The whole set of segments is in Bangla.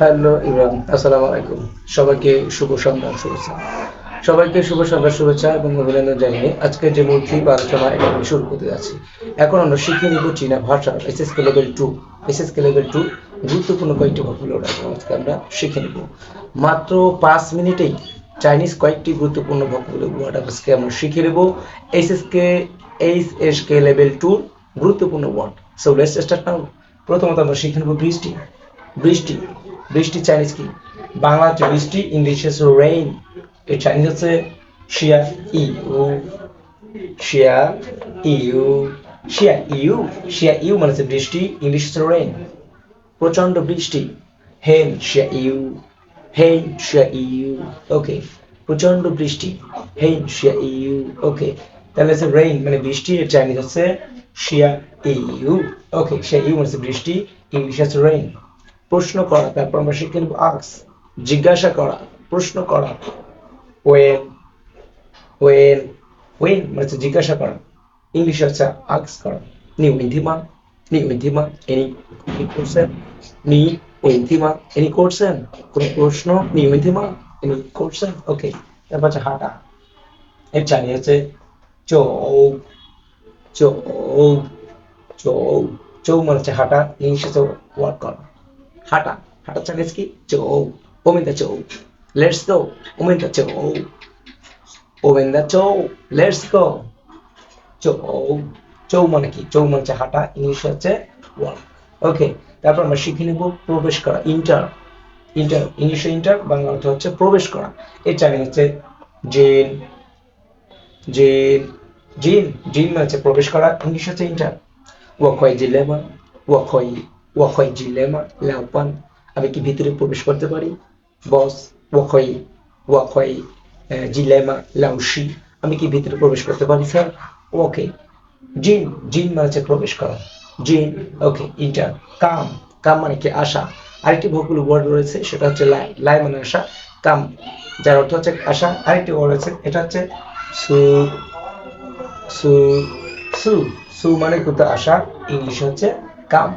হ্যালো ইমরান, আসসালামু আলাইকুম। সবাইকে শুভ সন্ধ্যা, শুভেচ্ছা। সবাইকে শুভ সন্ধ্যা, শুভেচ্ছা এবং অভিনন্দন জানিয়ে আজকে যে মূল থিম আলোচনা এটা আমি শুরু করতে যাচ্ছি। এখন আমরা শিখে নিব চীনা ভাষা SSK level two SSK level two গুরুত্বপূর্ণ কয়েকটি ভোকাবুলারি আজকে আমরা শিখে নিব। মাত্র পাঁচ মিনিটেই চাইনিজ কয়েকটি গুরুত্বপূর্ণ ভোকাবুলারি ওয়ার্ড আজকে আমরা শিখে নেব। SSK H S K level two গুরুত্বপূর্ণ word so let's start now প্রথমত আমরা শিখে নেব বৃষ্টি। বৃষ্টি। বৃষ্টি চাইনিজ কি? বাংলা হচ্ছে বৃষ্টি, ইংলিশ হচ্ছে রেইন এর চাইনিজ হচ্ছে শিয়া ইউ শিয়া ইউ শিয়া ইউ শিয়া ইউ মানে হচ্ছে বৃষ্টি, ইংলিশ হচ্ছে রেইন প্রচণ্ড বৃষ্টি। হেন শিয়া ইউ হেন শিয়া ইউ ওকে প্রচণ্ড বৃষ্টি। হেন শিয়া ইউ ওকে তাহলে হচ্ছে রেইন মানে বৃষ্টি, এর চাইনিজ হচ্ছে শিয়া ইউ ওকে শিয়া ইউ মানে হচ্ছে বৃষ্টি, ইংলিশ হচ্ছে রেইন প্রশ্ন করা, তারপর আমরা শিখে নেব আক্স জিজ্ঞাসা করা, প্রশ্ন করা ওয়েন ওয়েন ওয়েন মানে হচ্ছে জিজ্ঞাসা করা। ইংলিশ হচ্ছে আক্স করা। নি ওয়েন্থিমা নি ওয়েন্থিমা এনি করছেন নি ওয়েন্থিমা এনি করছেন কোন প্রশ্ন, নি ওয়েন্থিমা এনি করছেন ওকে, তারপর হচ্ছে হাঁটা। এর চালি হচ্ছে চৌ চৌ চৌ চৌ মানে হচ্ছে হাঁটা। ইংলিশ হচ্ছে ওয়ার্ক করা। হাঁটা হাঁটা চালিয়েছে কি চৌ ওমেন দা চৌ লেটস গো ওমেন দা চৌ ওমেন দা চৌ লেটস গো চৌ চৌ মানে কি চৌ মানে হচ্ছে হাঁটা ইংলিশ হচ্ছে ওকে তারপর আমরা শিখে নেব প্রবেশ করা ইন্টার ইন্টার ইংলিশে ইন্টার বাংলা অর্থ হচ্ছে প্রবেশ করা। এর চাইলে হচ্ছে জেন জেন জিন জিন হচ্ছে প্রবেশ করা ইংলিশ হচ্ছে ইন্টার ওয়াক ওয়াকয় জিলেমা ওয়াকয় ওয়াকয় জিলেমা লাউপান আমি কি ভিতরে প্রবেশ করতে পারি? বস ওয়াকয় ওয়াকয় জিলেমা লাউশি আমি কি ভিতরে প্রবেশ করতে পারি, স্যার? ওকে। জিন জিন মানে হচ্ছে প্রবেশ করা। জিন, ওকে, ইন্টার। কাম কাম মানে কি? আশা। আরেকটি ভোকুল ওয়ার্ড রয়েছে, সেটা হচ্ছে লাই। লাই মানে আশা, কাম। যার অর্থ হচ্ছে আশা। আরেকটি ওয়ার্ড আছে এটা হচ্ছে সু সু সু। সু মানে কিন্তু আশা, ইংলিশ হচ্ছে কাম।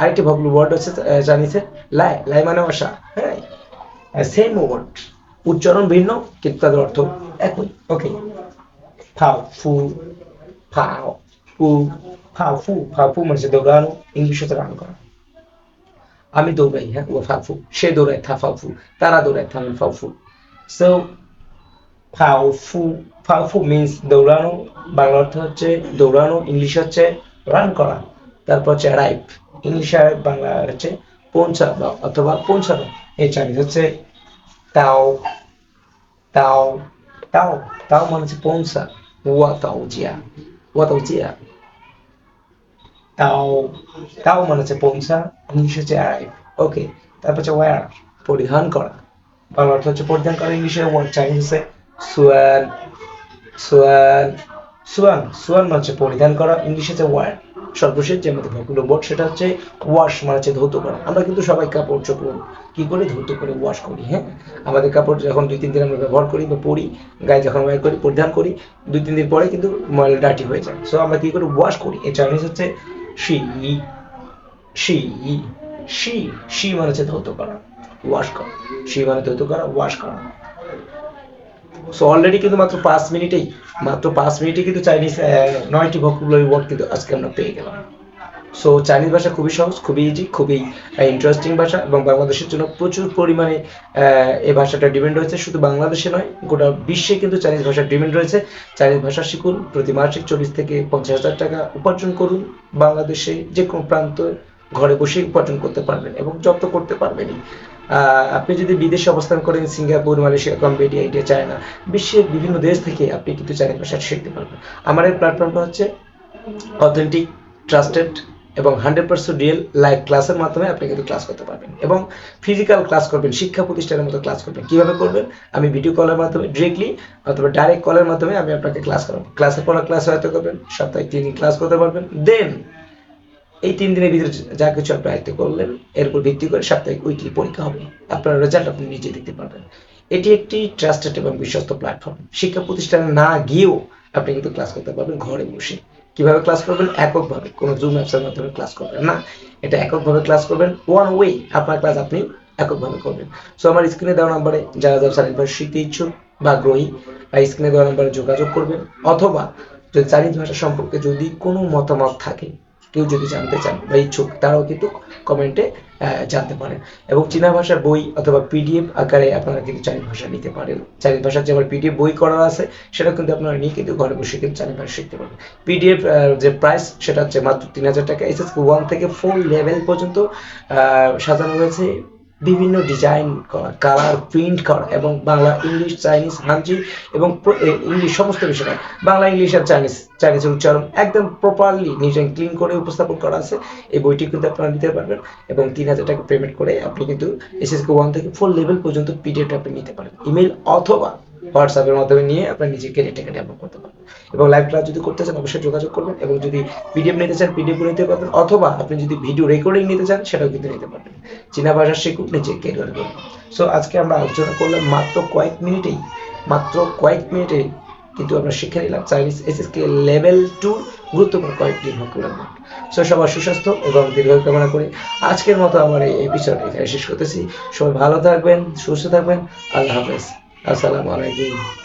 আরেকটি ভোকুল ওয়ার্ড হচ্ছে জানিছে লাই লাই মানে আশা হ্যাঁ? সেম ওয়ার্ড উচ্চারণ ভিন্ন, কিন্তু তাদের অর্থ একই ওকে ফাও ফু ফাও ফু ফাও ফু ফাও ফু মানে দৌড়ানো রান করা। আমি দৌড়াই হ্যাঁ? ও ফাফু সে দৌড়ায়, থা ফাফু তারা দৌড়ায়, থা ফাফু সো ফাফু ফাফু মিন্স দৌড়ানো, বাংলা অর্থ হচ্ছে দৌড়ানো ইংলিশ হচ্ছে রান করা। তারপর হচ্ছে অ্যারাইভ ইংলিশ বাংলা হচ্ছে পৌঁছানো অথবা পৌঁছানো এই হচ্ছে তাও তাও তাও তাও মানে হচ্ছে পৌঁছা ওয়া তাও জিয়া ওয়া তাও জিয়া তাও তাও মানে হচ্ছে পৌঁছা ইংলিশ হচ্ছে অ্যারাইভ ওকে, তারপর হচ্ছে ওয়ার, পরিধান করা। বাংলা অর্থ হচ্ছে পরিধান করা ইংলিশে চাইনিজ হচ্ছে সুয়ান সুয়ান সুয়ান সুয়ান মানে হচ্ছে পরিধান করা, ইংলিশ হচ্ছে ওয়ার। সর্বশেষ যে আমাদের ভকুলো বোর্ড, সেটা হচ্ছে ওয়াশ মানে হচ্ছে ধৌত করা। আমরা কিন্তু সবাই কাপড় চোপড় কি করে ধৌত করে ওয়াশ করি হ্যাঁ? আমাদের কাপড় যখন দুই, তিন দিন আমরা ব্যবহার করি বা পরি, গায়ে যখন ওয়ার করি, পরিধান করি, দুই, তিন দিন পরে কিন্তু ময়লা ডাটি হয়ে যায়। সো আমরা কি করে ওয়াশ করি? এই চাইনিজ হচ্ছে শি শি শি শি মানে হচ্ছে ধৌত করা ওয়াশ করা। শি মানে ধৌত করা ওয়াশ করা। সো অলরেডি কিন্তু মাত্র পাঁচ মিনিটেই, মাত্র পাঁচ মিনিটে কিন্তু চাইনিজ নয়টি ভোকাবুলারি ওয়ার্ড কিন্তু আজকে আমরা পেয়ে গেলাম। সো চাইনিজ ভাষা খুবই সহজ, খুবই ইজি খুবই ইন্টারেস্টিং ভাষা এবং বাংলাদেশের জন্য প্রচুর পরিমাণে এই ভাষাটা ডিমেন্ড রয়েছে। শুধু বাংলাদেশে নয়, গোটা বিশ্বে কিন্তু চাইনিজ ভাষার ডিমেন্ড রয়েছে। চাইনিজ ভাষা শিখুন, প্রতি মাসিক চল্লিশ থেকে পঞ্চাশ হাজার টাকা উপার্জন করুন। বাংলাদেশে যে কোনো প্রান্ত ঘরে বসে উপার্জন করতে পারবেন এবং জব তো করতে পারবেনই। আপনি যদি বিদেশে অবস্থান করেন, Singapore, Malaysia, Cambodia, India, China, বিশ্বের বিভিন্ন দেশ থেকে আপনি কিন্তু চাইনিজ ভাষা শিখতে পারবেন। আমার এই প্ল্যাটফর্মটা হচ্ছে অথেন্টিক ট্রাস্টেড এবং হান্ড্রেড পার্সেন্ট রিয়েল লাইভ ক্লাসের মাধ্যমে আপনি কিন্তু ক্লাস করতে পারবেন এবং ফিজিক্যাল ক্লাস করবেন, শিক্ষা প্রতিষ্ঠানের মতো ক্লাস করবেন। কীভাবে করবেন? আমি ভিডিও কলের মাধ্যমে ডিরেক্টলি অথবা ডাইরেক্ট কলের মাধ্যমে আমি আপনাকে ক্লাস করাবো। ক্লাসের পর ক্লাস হয়তো করবেন, সপ্তাহে তিন ক্লাস করতে পারবেন। দেন এই তিন দিনের ভিতরে যা কিছু আপনি আয়ত্ত করলেন, এর উপর ভিত্তি করে সাপ্তাহিক উইকলি পরীক্ষা হবে। আপনার রেজাল্ট আপনি নিজে দেখতে পারবেন। এটি একটি ট্রাস্টেড এবং বিশ্বস্ত প্ল্যাটফর্ম শিক্ষা প্রতিষ্ঠানে না গিয়েও আপনি কিন্তু ক্লাস করতে পারবেন ঘরে বসে। কীভাবে ক্লাস করবেন? এককভাবে। কোনো জুম অ্যাপসের মাধ্যমে ক্লাস করবেন না। এটা এককভাবে ক্লাস করবেন। ওয়ান ওয়ে আপনার ক্লাস আপনি এককভাবে করবেন। সো আমার স্ক্রিনে দেওয়া নাম্বারে যারা যারা চাইনিজ ভাষা শিখতে ইচ্ছুক বা আগ্রহী বা স্ক্রিনে দেওয়া নাম্বারে যোগাযোগ করবেন। অথবা যদি চাইনিজ ভাষা সম্পর্কে যদি কোনো মতামত থাকে কেউ যদি জানতে চান বা ইচ্ছুক, তারাও কিন্তু কমেন্টে জানতে পারেন। এবং চীনা ভাষার বই অথবা পিডিএফ আকারে আপনারা কিন্তু চাইনিজ ভাষা নিতে পারেন। চাইনিজ ভাষার যে আমার পিডিএফ বই করা আছে, সেটা কিন্তু আপনারা নিয়ে কিন্তু ঘরে বসে কিন্তু চাইনিজ ভাষা শিখতে পারবেন। পিডিএফ যে প্রাইস সেটা হচ্ছে মাত্র তিন হাজার টাকা। এসএস ওয়ান থেকে ফোর লেভেল পর্যন্ত সাজানো রয়েছে। বিভিন্ন ডিজাইন করা কালার প্রিন্ট করা এবং বাংলা ইংলিশ চাইনিজ হাঞ্জি এবং ইংলিশ সমস্ত বিষয় বাংলা ইংলিশ আর চাইনিজ চাইনিজের উচ্চারণ একদম প্রপারলি অ্যান্ড ক্লিন করে উপস্থাপন করা আছে। এই বইটি কিন্তু আপনারা নিতে পারবেন এবং তিন হাজার টাকা পেমেন্ট করে আপনি কিন্তু এসএসকে ওয়ান থেকে ফোর লেভেল পর্যন্ত পিডিএফটা আপনি নিতে পারেন ইমেল অথবা হোয়াটসঅ্যাপের মাধ্যমে নিয়ে আপনার নিজেকে কেটে কেটে করতে পারবেন। এবং লাইভ ক্লাস যদি করতে চান, অবশ্যই যোগাযোগ করবেন এবং যদি পিডিএফ নিতে চান পিডিএফ নিতে পারবেন, অথবা আপনি যদি ভিডিও রেকর্ডিং নিতে চান, সেটাও কিন্তু নিতে পারবেন। চীনা ভাষা শিখুন নিজে ক্যারিয়ার করুন সো আজকে আমরা আলোচনা করলাম মাত্র কয়েক মিনিটেই, মাত্র কয়েক মিনিটে কিন্তু আমরা শিখে নিলাম চাইনিজ এসএসকে লেভেল টু গুরুত্বপূর্ণ কয়েকটি ভোকুলার সো সবার সুস্বাস্থ্য এবং দীর্ঘ কামনা করে। আজকের মতো আমার এই এপিসোড এখানে শেষ করতেছি। সবাই ভালো থাকবেন, সুস্থ থাকবেন। আল্লাহ হাফেজ। আসসালামু আলাইকুম।